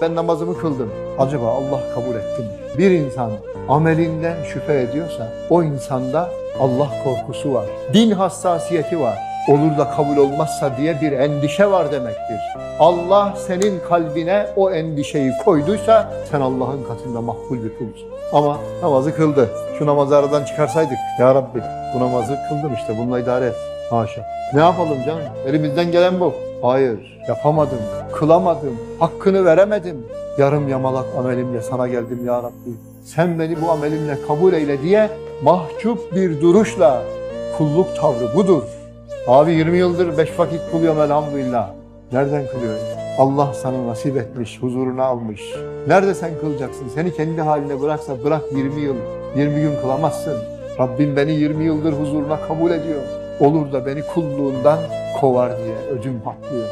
ben namazımı kıldım. Acaba Allah kabul etti mi? Bir insan amelinden şüphe ediyorsa o insanda Allah korkusu var. Din hassasiyeti var. Olur da kabul olmazsa diye bir endişe var demektir. Allah senin kalbine o endişeyi koyduysa sen Allah'ın katında makbul bir kulsun. Ama namazı kıldı. Şu namazı aradan çıkarsaydık. Ya Rabbi bu namazı kıldım işte bununla idare et. Haşa. Ne yapalım canım? Elimizden gelen bu. Hayır, yapamadım, kılamadım, hakkını veremedim. Yarım yamalak amelimle sana geldim ya Rabbi. Sen beni bu amelimle kabul eyle diye mahcup bir duruşla kulluk tavrı budur. Abi 20 yıldır beş vakit kılıyorum elhamdülillah. Nereden kılıyorsun? Allah sana nasip etmiş, huzuruna almış. Nerede sen kılacaksın? Seni kendi haline bıraksa bırak 20 yıl, 20 gün kılamazsın. Rabbim beni 20 yıldır huzuruna kabul ediyor. Olur da beni kulluğundan kovar diye ödüm patlıyor.